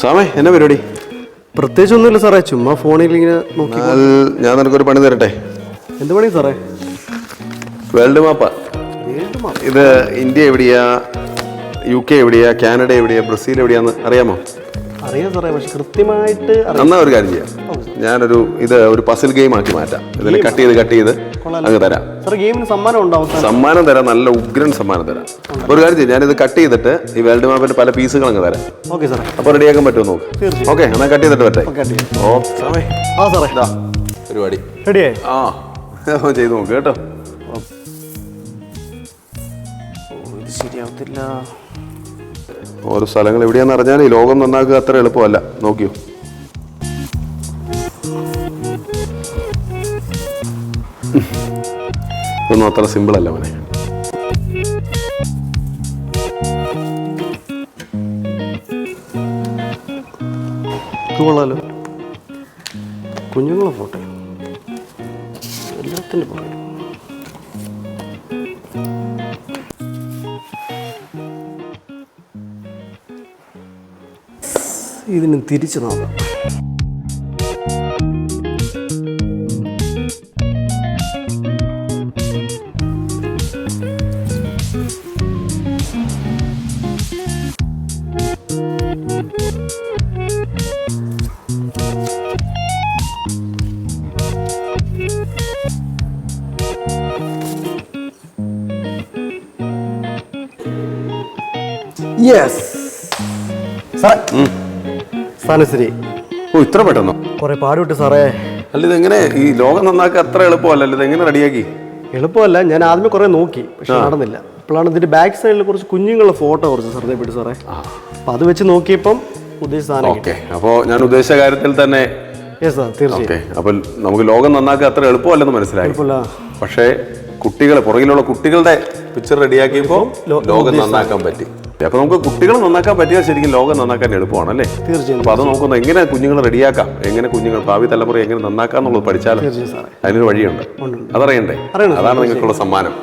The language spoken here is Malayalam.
സാമേ എന്നാ പരിപാടി? പ്രത്യേകിച്ച് ഒന്നുമില്ല സാറേ ചുമ്മാ ഫോണിൽ ഇങ്ങനെ നോക്കി ഞാൻ നിനക്കൊരു പണി തരട്ടെ? എന്ത് പണി സാറേ? വേൾഡ് മാപ്പാ? ഇത് ഇന്ത്യ എവിടെയാ യു കെ എവിടെയാ കാനഡ എവിടെയാ ബ്രസീൽ എവിടെയാന്ന് അറിയാമോ? അറിയാം സാറേ പക്ഷെ കൃത്യമായിട്ട് അറിയാം. എന്നാ ഒരു കാര്യം ചെയ്യാം. ഞാനൊരു ഇത് ഒരു പസിൽ ഗെയിം ആക്കി മാറ്റാം. ഇതിൽ കട്ട് ചെയ്ത് കട്ട് ചെയ്ത് അങ്ങ് തരാം. ഗെയിമിന് സമ്മാനം ഉണ്ടാവും സമ്മാനം തരാം നല്ല ഉഗ്രൻ സമ്മാനം തരാം. ഒരു കാര്യം ചെയ്യാം ഞാനിത് കട്ട് ചെയ്തിട്ട് ഈ വേൾഡ് മാപ്പിന്റെ പല പീസുകൾ അങ്ങ് തരാം. ഓക്കെ സാറേ. അപ്പോൾ റെഡിയാക്കാൻ പറ്റുമോ നോക്ക്. ഓക്കെ എന്നാൽ കട്ട് ചെയ്തിട്ട് പറ്റേ ഓക്കെ ഓ ആ സാറേ. ഇതാ പരിപാടി. റെഡിയായി ആ ചെയ്ത് നോക്ക് കേട്ടോ. ശരിയാവത്തില്ല. ഓരോ സ്ഥലങ്ങൾ എവിടെയാണെന്ന് അറിഞ്ഞാൽ ഈ ലോകം നന്നാക്കുക അത്ര എളുപ്പമല്ല. നോക്കിയോ? ഒന്നും അത്ര സിമ്പിൾ അല്ല മോനെ. കൊള്ളാലോ. കുഞ്ഞുങ്ങളെ ഫോട്ടോ എല്ലാത്തിന്റെ പുറകെ ഇതിന് തിരിച്ചു നോക്കാം. യെസ് സാറേ സാധനം ശരി ഓ ഇത്ര പെട്ടെന്നോ? കുറെ പാടുവിട്ട് സാറേ. അല്ല ഇതെങ്ങനെ ഈ ലോകം നന്നാക്കുക അത്ര എളുപ്പമല്ല? ഇത് എങ്ങനെ റെഡിയാക്കി? എളുപ്പമല്ല ഞാൻ ആദ്യമേ കുറെ നോക്കി പക്ഷെ നടന്നില്ല. അപ്പോഴാണ് ഇതിന്റെ ബാക്ക് സൈഡിൽ കുറച്ച് കുഞ്ഞുങ്ങളുടെ ഫോട്ടോ കുറച്ച് ശ്രദ്ധപ്പെട്ടു സാറേ. അപ്പൊ അത് വെച്ച് നോക്കിയപ്പം ഉദ്ദേശിച്ച ഓക്കെ. അപ്പോൾ ഞാൻ ഉദ്ദേശിച്ച കാര്യത്തിൽ തന്നെ തീർച്ചയായും. അപ്പോൾ നമുക്ക് ലോകം നന്നാക്കുക അത്ര എളുപ്പമല്ലെന്ന് മനസ്സിലായി. പക്ഷേ കുട്ടികളെ പുറകിലുള്ള കുട്ടികളുടെ പിക്ചർ റെഡിയാക്കിയപ്പോൾ ലോകം നന്നാക്കാൻ പറ്റി. അപ്പൊ നമുക്ക് കുട്ടികളെ നന്നാക്കാൻ പറ്റിയാൽ ശരിക്കും ലോകം നന്നാക്കാൻ എളുപ്പമാണ് അല്ലേ? തീർച്ചയായും. അപ്പൊ അത് നോക്കുന്നത് എങ്ങനെ കുഞ്ഞുങ്ങളെ റെഡിയാക്കാം? എങ്ങനെ കുഞ്ഞുങ്ങൾ ഭാവി തലമുറ എങ്ങനെ നന്നാക്കാം എന്നുള്ളത് പഠിച്ചാലും അതിനൊരു വഴിയുണ്ട്. അതറിയണ്ടേ. അതാണ് നിങ്ങൾക്കുള്ള സമ്മാനം.